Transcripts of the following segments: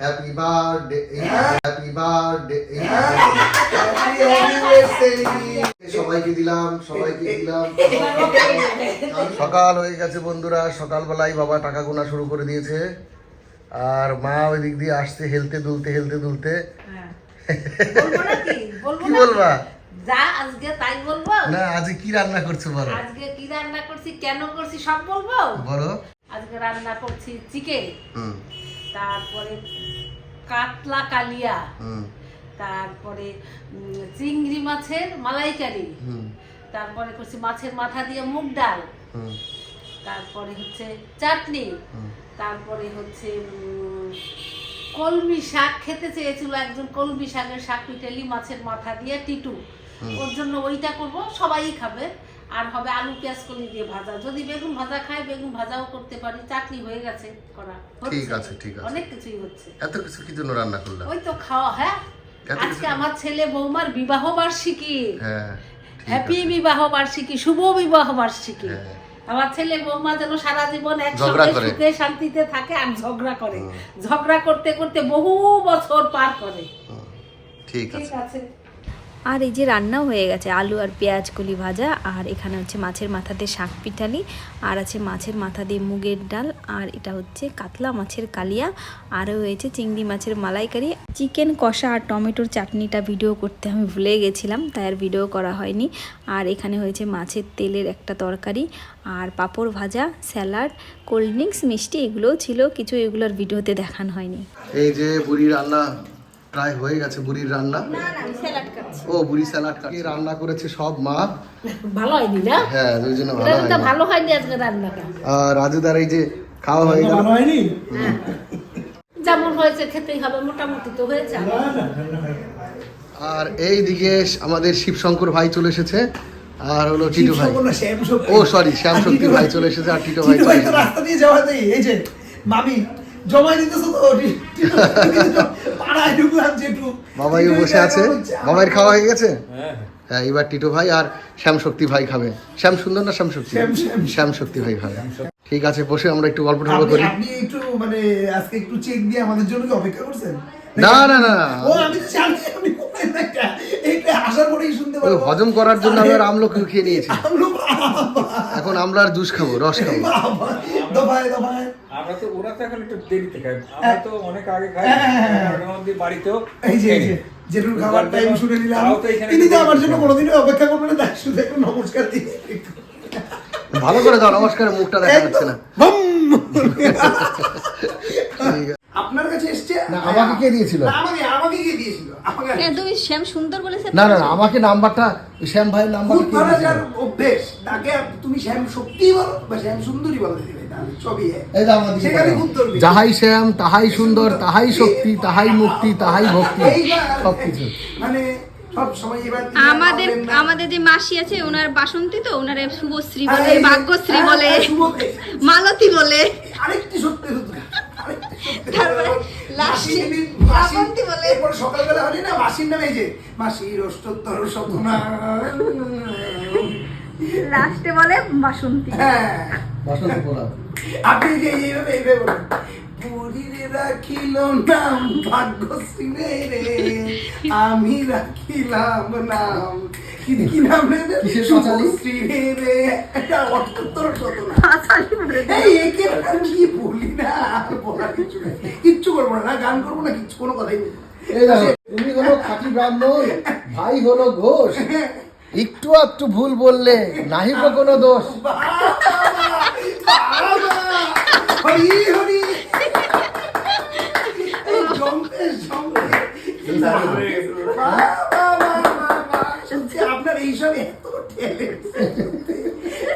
Happy birthday happy birthday সবাইকে দিলাম সবাইকে দিলাম। সকাল হয়ে গেছে বন্ধুরা সকালবেলায় বাবা টাকা গোনা শুরু করে দিয়েছে। আর মা ওই দিক দিয়ে আসছে হেলতে দুলতে হেলতে দুলতে। কি? বলবা যা আজকে তাই বলব। না আজকে কি রান্না করছ বলো? আজকে কি রান্না করছি কেন করছি সব বলব? বলো। আজকে রান্না করছি চিকেন তারপরে কাতলা কালিয়া। তারপরে চিংড়ি মাছের মালাইকারি। তারপরে করছি মাছের মাথা দিয়ে মুগ ডাল। তারপরে হচ্ছে চাটনি। তারপরে হচ্ছে কলমি শাক খেতে চেয়েছিল একজন কলমি শাকের শাক পিটালি মাছের মাথা দিয়ে টিটু। ওর জন্য ওইটা করব সবাই খাবে। আর হবে আলু পেঁয়াজ কলি দিয়ে ভাজা। যদি বেগুন ভাজা খায় বেগুন ভাজাও করতে পারি। চাটনি হয়ে গেছে করা ঠিক আছে, ঠিক আছে। অনেক কিছুই হচ্ছে। এত কিছু কি জন্য রান্না করলাম? ওই তো খাওয়া হ্যাঁ? আজকে আমার ছেলে বৌমার বিবাহ বার্ষিকী। হ্যাঁ হ্যাপি বিবাহ বার্ষিকী শুভ বিবাহ বার্ষিকী। হ্যাঁ। আমার ছেলে বৌমা যেন সারা জীবন একসঙ্গে সুখে শান্তিতে থাকে আর ঝগড়া করে। ঝগড়া করতে করতে বহু বছর পার করে। ঠিক আছে। আর এই যে রান্নাও হয়ে গেছে আলু আর পেঁয়াজ কলি ভাজা আর এখানে হচ্ছে মাছের মাথা দিয়ে শাক পিঠালি আর আছে মাছের মাথা দিয়ে মুগের ডাল আর এটা হচ্ছে কাতলা মাছের কালিয়া আরও হয়েছে চিংড়ি মাছের মালাইকারি। চিকেন কষা আর টমেটোর চাটনিটা ভিডিও করতে আমি ভুলে গেছিলাম তাই আর ভিডিও করা হয়নি। আর এখানে হয়েছে মাছের তেলের একটা তরকারি আর পাঁপড় ভাজা স্যালাড কোল্ড ড্রিঙ্কস মিষ্টি এগুলোও ছিল কিছু এগুলোর ভিডিওতে দেখানো হয়নি। এই যে বুড়ি রান্না প্রায় হয়ে গেছে বুড়ির রান্না। ও বুড়ি স্যালাড রান্না করেছে সব মা ভালো হয়নি না হ্যাঁ দুইজনে ভালো হয় কিন্তু ভালো হয়নি আজকে রান্নাটা আর রাজুদার এই যে খাওয়া হয়ে গেল যেমন হয়েছে খেতেই হবে মোটামুটি তো হয়েছে আর এই দিকে আমাদের শিবশঙ্কর ভাই চলে এসেছে আর হলো টিটু ভাই ও সরি শ্যাম শক্তি ভাই চলে এসেছে আর টিটু ভাই রাস্তা দিয়ে যাওয়া এই যে মামি জমাই দিতেছো তো পাড়ায় ঢুকলাম যেটু বাবাইও বসে আছে। বাবাইয়ের খাওয়া হয়ে গেছে? হ্যাঁ। এবার টিটু ভাই আর শ্যাম শক্তি ভাই খাবে। শ্যাম সুন্দর না শ্যাম শক্তি? শ্যাম, শক্তি ভাই খাবে। ঠিক আছে বসে আমরা একটু গল্প টল্প করি। আপনি একটু মানে আজকে একটু চেক দিয়ে আমাদের জন্য কি অপেক্ষা করছেন? না না না। ও আমি জানি একটা। এইটা আসার পরেই শুনতে পারব। হজম করার জন্য আমি আর আমলকি খেয়ে নিয়েছি। এখন আমলার জুস খাব রস খাব। দফায় দফায়। আমরা তো ওরা তো এখন একটু দেরিতে খাই আমরা তো অনেক আগে খাই হ্যাঁ, হ্যাঁ, হ্যাঁ। বাড়িতেও এই যে এই যে যেটুকু খাবার টাইম শুনে নিলাম। তাও তো এখানে তিনি তো আমার জন্য অপেক্ষা করবে না তাই শুধু একটু নমস্কার দিয়ে ভালো করে দাও নমস্কার মুখটা দেখা যাচ্ছে না। বম! আপনার কাছে এসছে? না, আমাকে কে দিয়েছিল? আমাকে আমাকে কে দিয়েছিল? আমাকে। তুমি শ্যাম সুন্দর বলেছে না না আমাকে নাম্বারটা শ্যাম ভাইয়ের কে দিয়েছিল? যার অভ্যেস। তাকে তুমি শ্যাম শক্তি বলো বা শ্যাম সুন্দরী বলো যাহাই শ্যাম তাহাই সুন্দর তাহাই শক্তি তাহাই মুক্তি তাহাই ভক্তি সবকিছু মানে আমাদের আমাদের যে মাসি আছে ওনার বাসন্তী তো ওনারে শুভশ্রী বলে ভাগ্যশ্রী হ্যাঁ, বলে হ্যাঁ, মালতী বলে। আরেকটি সত্যি তারপরে লাস্টে বলে। সকালবেলা হলে না মাসির নামে যে মাসির অষ্টোত্তর শতনা লাস্টে বলে বাসন্তী। হ্যাঁ। আপনি যে এইভাবে এইভাবে বলেন। পুরীরে রাখিল নাম ভাগ্যশ্রী রে। রে আমি রাখিলাম নাম। কি কি নাম রে রে? কিসের পাঁচালী? শুভশ্রী রে। রে একটা অষ্টোত্তর শতনা এই একে কি বলি না? আর বলার কিছু নেই। কিচ্ছু করব না। গান করব না কিচ্ছু কোনো কথাই তুমি হলো খাঁটি ব্রাহ্মণ ভাই হলো ঘোষ। একটু একটু ভুল বললে নাহি কোনো দোষ। হরি হরি বাহ, বাহ। সত্যি আপনার এইসব এত।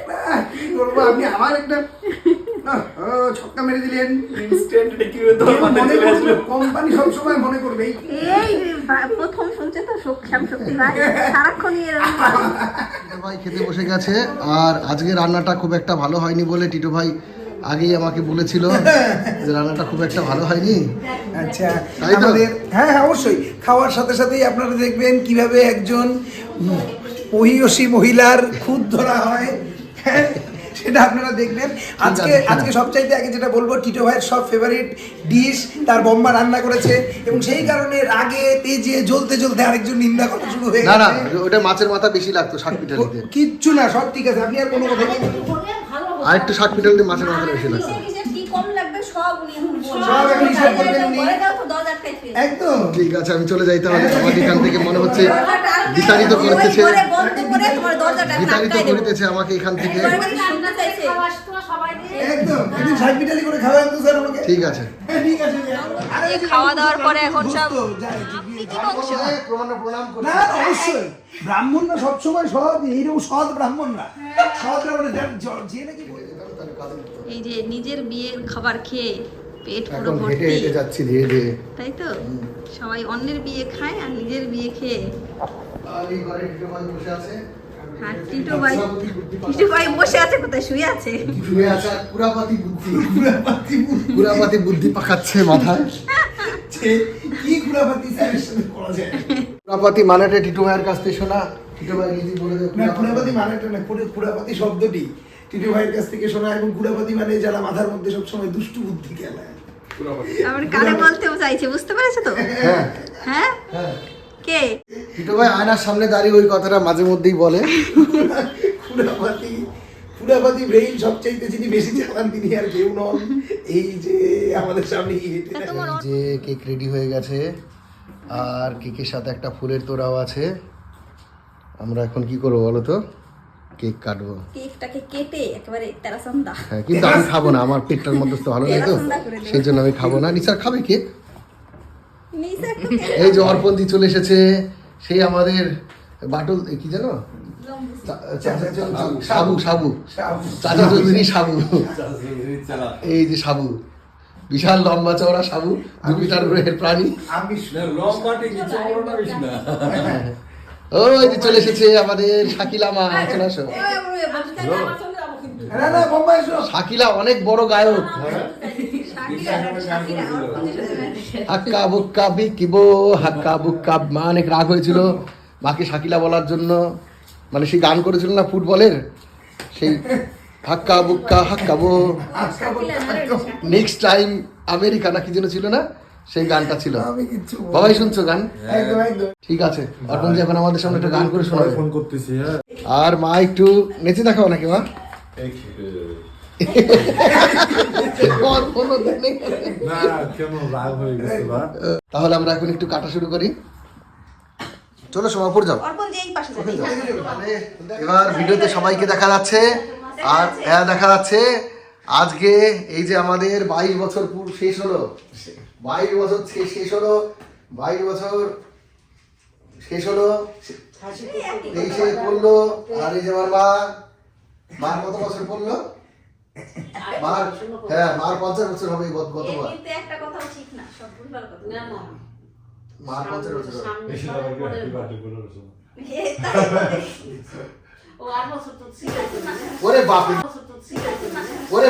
না, কি করব আপনি আমার একটা ছক্কা মেরে দিলেন। মনে করবে কোম্পানি সবসময় মনে করবে এই এই প্রথম শুনছে তো শ্যাম শক্তি ভাই। এরকম ভাই খেতে বসে গেছে আর আজকে রান্নাটা খুব একটা ভালো হয়নি বলে টিটো ভাই আগেই আমাকে বলেছিল যে রান্নাটা খুব একটা ভালো হয়নি। আচ্ছা আমাদের হ্যাঁ হ্যাঁ অবশ্যই। খাওয়ার সাথে সাথেই আপনারা দেখবেন কীভাবে একজন মহিয়সী মহিলার খুদ ধরা হয়। হ্যাঁ সেটা আপনারা দেখবেন। আজকে আজকে সবচাইতে আগে যেটা বলব টিটো ভাইয়ের সব ফেভারিট ডিশ তার বম্মা রান্না করেছে। এবং সেই কারণে আগে তেজে জ্বলতে জ্বলতে আরেকজন নিন্দা করা শুরু হয়ে না না ওটা মাছের মাথা বেশি লাগতো ষাট শাক পিঠালিতে কিচ্ছু না সব ঠিক আছে। আপনি আর কোনো কথা বলবেন। আর একটু শাক পিঠালিতে মাছের মাথা বেশি লাগতো। একদম। ঠিক আছে আমি চলে যাই তাহলে। আমার এখান থেকে মনে হচ্ছে ওই করতেছে করে তোমার দরজাটা বিতাড়িত করিতেছে আমাকে এখান থেকে। একদম একদিন করে খাওয়ান তো স্যার আমাকে। ঠিক আছে। হ্যাঁ, ঠিক আছে আরে এই খাওয়া দাওয়ার পরে এখন সব। না অবশ্যই। ব্রাহ্মণরা সবসময় সৎ এইরকম সৎ ব্রাহ্মণরা। সৎ ব্রাহ্মণরা যে- যে নাকি এই যে নিজের বিয়ের খাবার খেয়ে পেট পুরো ভর্তি। তাই তো? সবাই অন্যের বিয়ে খায় আর নিজের বিয়ে খেয়ে এই ঘরে টিটো ভাই বসে আছে। আর টিটু ভাই টিটু ভাই বসে আছে কোথায় শুয়ে আছে? শুয়ে আছে আর কুড়াপাতি বুদ্ধি। কুড়াপাতি বুদ্ধি। পাকাচ্ছে মাথায়। কি খুরাপাতি স্যারের সাথে করা যায়? কুড়াপাতি মানেটা টিটু ভাইয়ের কাছ থেকে শোনা। টিটু ভাই নিজেই বলে না খুরাপাতি মানেটা না খুরাপাতি শব্দটি টিটু ভাইয়ের কাছ থেকে শোনা এবং খুরাপাতি মানে যারা মাথার মধ্যে সবসময় দুষ্টু বুদ্ধি খেলায়। আমার কানে বলতেও চাইছে বুঝতে পেরেছ তো? হ্যাঁ। হ্যাঁ? হ্যাঁ। কে? টিটু ভাই আয়নার সামনে দাঁড়িয়ে ওই কথাটা মাঝে মধ্যেই বলে। খুরাপাতি খুরাপাতি ব্রেইন সবচাইতে যিনি বেশি চালান তিনি আর কেউ নন। এই যে আমাদের সামনে হেঁটে এই যে কেক রেডি হয়ে গেছে। আর কেকের সাথে একটা ফুলের তোড়াও আছে। আমরা এখন কি করব বলো তো? কেক কাটবো। কেকটাকে কেটে একেবারে তেরাসন্দা হ্যাঁ কিন্তু আমি খাব না আমার পেটটার মধ্যে তো ভালো নেই তো। সেই জন্য আমি খাব না। নিসার খাবে কেক এই যে অর্পন্দি চলে এসেছে সেই আমাদের বাটুল কি জানো চা- চা- চা- চা- সাবু সাবু চাচা চৌধুরী সাবু এই যে সাবু বিশাল লম্বা চওড়া সাবু দু মিটার এর প্রাণী ওই যে চলে এসেছে আমাদের শাকিলা মা চলে আসো শাকিলা অনেক বড় গায়ক হাক্কা বুক্কা বিকিবো হাক্কা বুক্কা মা অনেক রাগ হয়েছিল। মাকে শাকিলা বলার জন্য। মানে সেই গান করেছিল না ফুটবলের? সেই হাক্কা বুক্কা হাক্কাবো। নেক্সট টাইম আমেরিকা না কি যেন ছিল না সেই গানটা ছিল। বাবাই শুনছো গান? ঠিক আছে। অর্পণ এখন আমাদের সামনে একটা গান করে শোনাবে। ফোন করতেছি হ্যাঁ। আর মা একটু নেচে দেখাও নাকি মা? তাহলে আমরা এখন একটু কাটা শুরু করি। চলো সোমাপুর যাও। অর্পণ যে এই পাশে যাবে। এবার ভিডিওতে সবাইকে দেখা যাচ্ছে আর হ্যাঁ দেখা যাচ্ছে আজকে এই যে আমাদের বাইশ বছর পুর শেষ হলো। বাইশ বছর শেষ হলো বাইশ বছর শেষ হলো তেইশে পড়ল আর এই যে আমার মা মার কত বছর পড়ল? মার হ্যাঁ মার পঞ্চাশ বছর হবে গত- গতবার একটা কথাও ঠিক না সব কথা। না, না। মার পঞ্চাশ বছর। ওরে না। ওরে?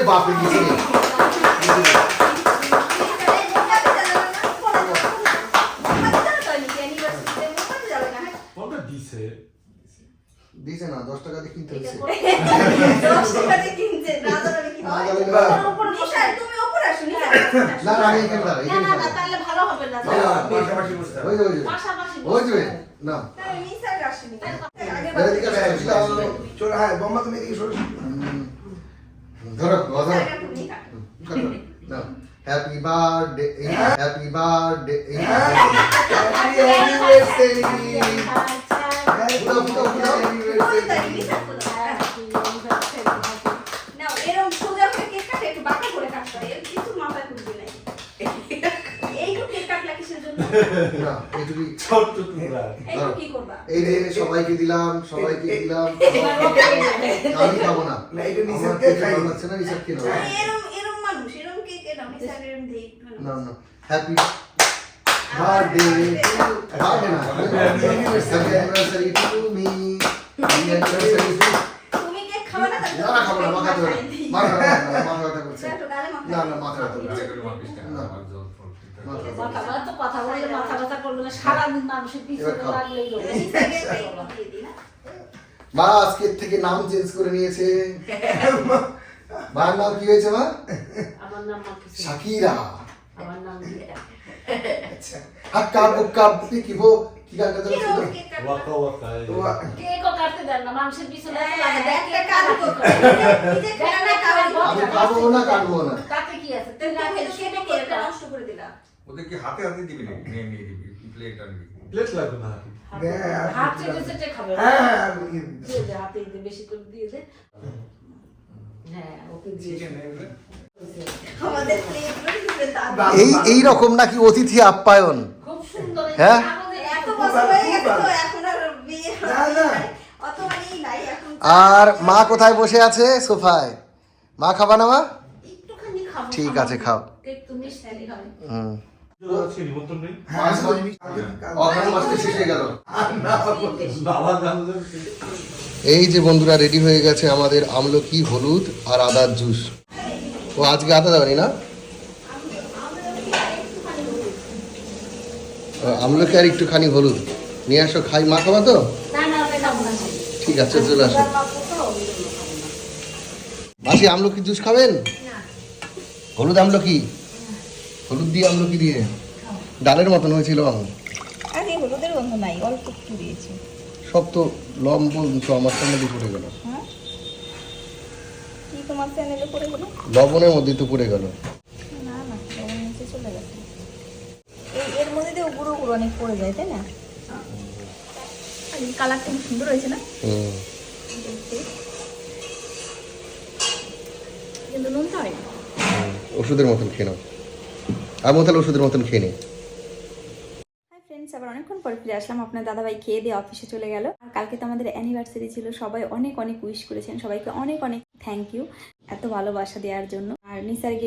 কোনটা দিছে? দিছে না দশ টাকা দিয়ে কিনতে হচ্ছে দশ টাকা দিয়ে নিশা, তুমি ওপরে আসো। না না এখানে দাঁড়াই না, এখানে দাঁড়াই তাহলে ভালো হবে না। পাশাপাশি বসতে হবে। ওই যে ওই যে। না। তাহলে নিশা আসেনি। আগে এদিকে আসো, না এইটুকুই ছোট্ট টুকরা এইটুকু কি করবা? এই সবাইকে দিলাম সবাইকে দিলাম আমি খাব না না, এটা নিষেধ আমার কে খেতে খাই? ভালো না নিষেধ খেলো এরম এরম মানুষ এরম কেক এরম নিশা এরম দেই না না হ্যাপি বার্থডে বার্থডে না happy anniversary to me happy anniversary তুমি কেক খাবে না না না খাব না মাথা ধরে একটু গালে মাখা না না মাথা ব্যথা না মাথা ব্যথা। মাথা ব্যথা তো কথা বললে মাথা ব্যথা করবে না সারাদিন মানুষের পিছনে লাগলেই হবে। নিশাকে দিয়ে দিই না মা আজকের থেকে নাম চেঞ্জ করে নিয়েছে মার নাম কি হয়েছে মা আমার নাম শাকিরা আমার নাম আচ্ছা হাক্কা বুক্কা কি গানটা যেন ছিল ওয়াকা ওয়াকা ওয়া- কেকও কাটতে দেন না মানুষের পিছনে হ্যাঁ, লাগে, কাজ। করো। কাটবো না তাতে কি আছে তুই না তুমি খেলে তো শুধু কেটে করে নষ্ট করে দিলা ওদের কি হাতে হাতে দিবি নাকি? নিয়ে নিয়ে দিবি প্লেট আনবি প্লেট লাগবে না হাতে- হাত চেটে চেটে খাবে। হ্যাঁ আমি দিয়ে হাতে বেশি করে দিয়ে দে। হ্যাঁ ওকে দিয়ে এই। এই রকম নাকি অতিথি আপ্যায়ন? খুব সুন্দর এই হ্যাঁ? হয়ে আর বিয়ে না, না। নাই। অত মানেই নাই এখন আর মা কোথায় বসে আছে সোফায়? মা খাবা না মা? ঠিক আছে, খাও। হয় হুম। আজকে নিমন্ত্রণ নেই। হ্যাঁ, হয়ে। এই যে বন্ধুরা রেডি হয়ে গেছে আমাদের আমলকি হলুদ আর আদার জুস ও আজকে আদা দেওয়ানি না? আমলকি আর একটুখানি হলুদ। নিয়ে আসো খাই। মা খাবা তো? ঠিক আছে চলে আসো। মাসি আমলকি জুস খাবেন? হলুদ আমলকি? হলুদ দিয়ে আমলকি দিয়ে? ডালের মতন হয়েছিল আরে হলুদের গন্ধ নাই অল্প একটু দিয়েছি। সব তো লম্ব তো আমার সামনে দিয়ে পড়ে গেল। হ্যাঁ? কি তোমার চ্যানেলে পড়ে গেলো? লবণের মধ্যে তো পড়ে গেল। না না লবণ নিচে চলে গেছে। এই এর মধ্যে দিয়ে গুঁড়ো গুঁড়ো অনেক পড়ে যায় তাই না? কালারটা খুব সুন্দর হয়েছে না? হুম। কিন্তু নুনটা হয় ওষুধের মতন খেয়ে নাও। আমি তাহলে ওষুধের মতন খেয়ে নিই। ফ্রেন্ডস আবার অনেকক্ষণ ফিরে আসলাম। আপনার দাদাভাই খেয়ে দিয়ে অফিসে চলে গেল। আর কালকে তো আমাদের অ্যানিভার্সারি ছিল। সবাই অনেক অনেক উইশ করেছেন। সবাইকে অনেক অনেক থ্যাংক ইউ এত ভালোবাসা দেওয়ার জন্য। আর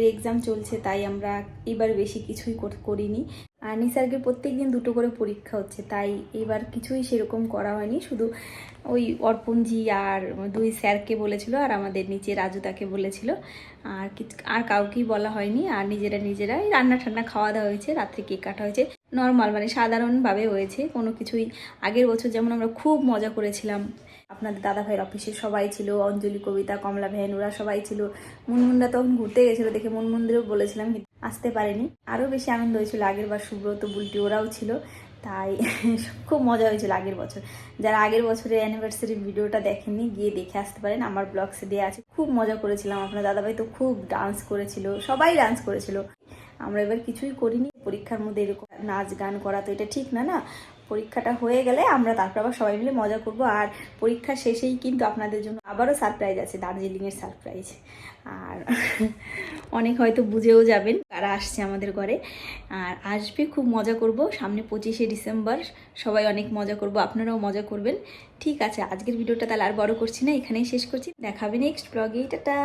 এক্সাম চলছে, তাই আমরা এবার বেশি কিছুই কর- করিনি। আর নিসার্গের প্রত্যেক দিন দুটো করে পরীক্ষা হচ্ছে, তাই এবার কিছুই সেরকম করা হয়নি। শুধু ওই অর্পণজি আর দুই স্যারকে বলেছিল আর আমাদের নিচে রাজু তাকে বলেছিল। আর আর কাউকেই বলা হয়নি, আর নিজেরা নিজেরাই রান্না ঠান্না খাওয়া দাওয়া হয়েছে, রাত্রে কেক কাটা হয়েছে। নর্মাল মানে সাধারণভাবে হয়েছে। কোনো কিছুই আগের বছর যেমন আমরা খুব মজা করেছিলাম। আপনাদের দাদা ভাইয়ের অফিসে সবাই ছিল, অঞ্জলি কবিতা, কমলা ভ্যান ওরা সবাই ছিল। মুনমুনরা তখন ঘুরতে গেছিল দেখে মুনমুনদেরও বলেছিলাম আসতে পারেনি। আরও বেশি আনন্দ হয়েছিল আগের বার সুব্রত, বুলটি ওরাও ছিল। তাই খুব মজা হয়েছিল আগের বছর। যারা আগের বছরের অ্যানিভার্সারি ভিডিওটা দেখেননি, গিয়ে দেখে আসতে পারেন। আমার ব্লগসে দেওয়া আছে। খুব মজা করেছিলাম। আপনার দাদাভাই তো খুব ডান্স করেছিল। সবাই ডান্স করেছিল। আমরা এবার কিছুই করিনি। পরীক্ষার মধ্যে এরকম নাচ, গান করা তো এটা ঠিক না না? পরীক্ষাটা হয়ে গেলে আমরা তারপর আবার সবাই মিলে মজা করব। আর পরীক্ষা শেষেই কিন্তু আপনাদের জন্য আবারও সারপ্রাইজ আছে, দার্জিলিংয়ের সারপ্রাইজ আর অনেক হয়তো বুঝেও যাবেন কারা আসছে আমাদের ঘরে। আর আসবে খুব মজা করব, সামনে পঁচিশে ডিসেম্বর, সবাই অনেক মজা করব, আপনারাও মজা করবেন। ঠিক আছে, আজকের ভিডিওটা তাহলে আর বড় করছি না, এখানেই শেষ করছি। দেখাবে নেক্সট ব্লগে টাটা!